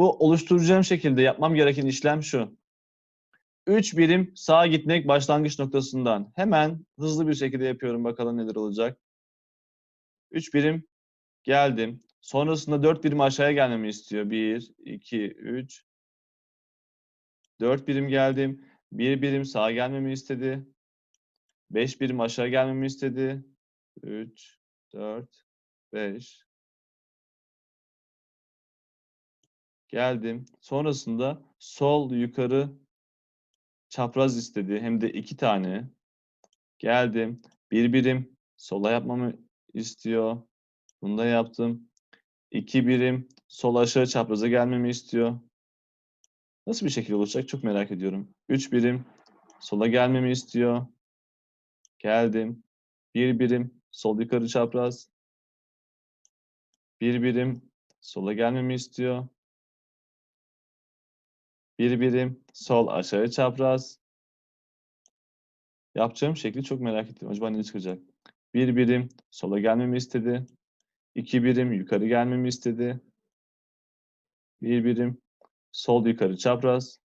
Bu oluşturacağım şekilde yapmam gereken işlem şu. 3 birim sağa gitmek başlangıç noktasından. Hemen hızlı bir şekilde yapıyorum. Bakalım neler olacak. 3 birim geldim. Sonrasında 4 birim aşağıya gelmemi istiyor. 1, 2, 3. 4 birim geldim. 1 birim sağa gelmemi istedi. 5 birim aşağı gelmemi istedi. 3, 4, 5. Geldim. Sonrasında sol yukarı çapraz istedi. Hem de iki tane. Geldim. Bir birim sola yapmamı istiyor. Bunu da yaptım. İki birim sol aşağı çapraza gelmemi istiyor. Nasıl bir şekilde olacak çok merak ediyorum. Üç birim sola gelmemi istiyor. Geldim. Bir birim sol yukarı çapraz. Bir birim sola gelmemi istiyor. Bir birim sol aşağı çapraz. Yapacağım şekli çok merak ettim. Acaba ne çıkacak? Bir birim sola gelmemi istedi. İki birim yukarı gelmemi istedi. Bir birim sol yukarı çapraz.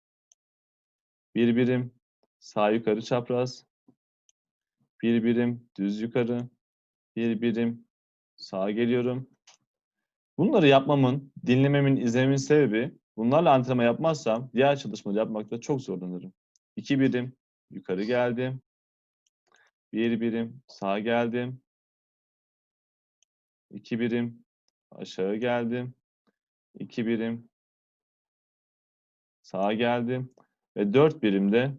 Bir birim sağ yukarı çapraz. Bir birim düz yukarı. Bir birim sağa geliyorum. Bunları yapmamın, dinlememin, izlememin sebebi bunlarla antrenman yapmazsam diğer çalışmaları yapmakta çok zorlanırım. İki birim yukarı geldim. Bir birim sağa geldim. İki birim aşağı geldim. İki birim sağa geldim. Ve dört birimde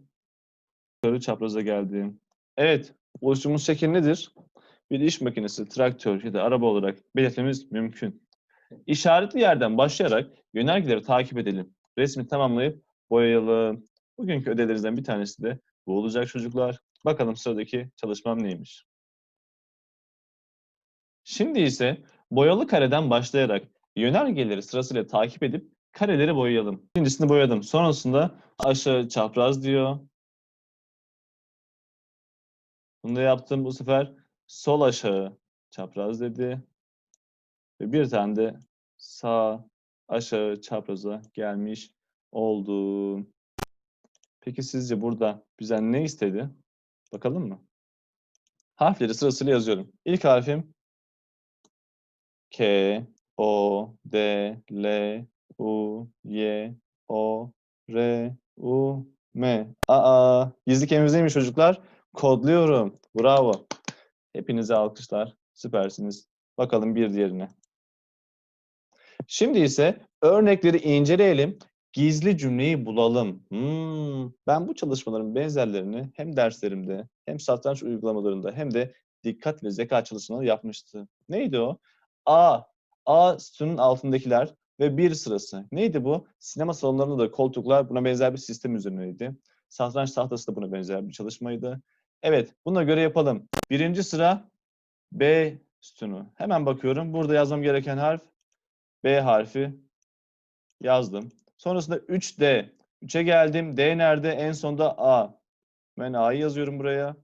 yukarı çapraza geldim. Evet, oluşturduğumuz şekil nedir? Bir iş makinesi, traktör ya da araba olarak belirtmemiz mümkün. İşaretli yerden başlayarak yönergeleri takip edelim. Resmi tamamlayıp boyayalım. Bugünkü ödevlerimizden bir tanesi de bu olacak çocuklar. Bakalım sıradaki çalışmam neymiş? Şimdi ise boyalı kareden başlayarak yönergeleri sırasıyla takip edip kareleri boyayalım. Birincisini boyadım. Sonrasında aşağı çapraz diyor. Bunu da yaptım bu sefer. Sol aşağı çapraz dedi. Ve bir tane de sağ aşağı çapraza gelmiş oldu. Peki sizce burada bizden ne istedi? Bakalım mı? Harfleri sırasıyla yazıyorum. İlk harfim K, O, D, L, U, Y, O, R, U, M. Aa, gizli kelimemiz neymiş çocuklar? Kodluyorum. Bravo. Hepinize alkışlar. Süpersiniz. Bakalım bir diğerine. Şimdi ise örnekleri inceleyelim. Gizli cümleyi bulalım. Hmm, ben bu çalışmaların benzerlerini hem derslerimde hem satranç uygulamalarında hem de dikkat ve zeka çalışmaları yapmıştı. Neydi o? A, A sütunun altındakiler ve bir sırası. Neydi bu? Sinema salonlarında da koltuklar buna benzer bir sistem üzerineydi. Satranç tahtası da buna benzer bir çalışmaydı. Evet, buna göre yapalım. Birinci sıra B sütunu. Hemen bakıyorum. Burada yazmam gereken harf B harfi yazdım. Sonrasında 3D. 3'e geldim. D nerede? En sonda A. Ben A'yı yazıyorum buraya.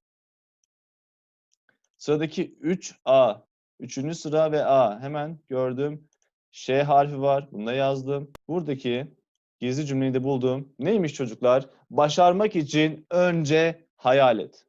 Sıradaki 3A. Üçüncü sıra ve A. Hemen gördüm. Ş harfi var. Bunu da yazdım. Buradaki gizli cümleyi de buldum. Neymiş çocuklar? Başarmak için önce hayal et.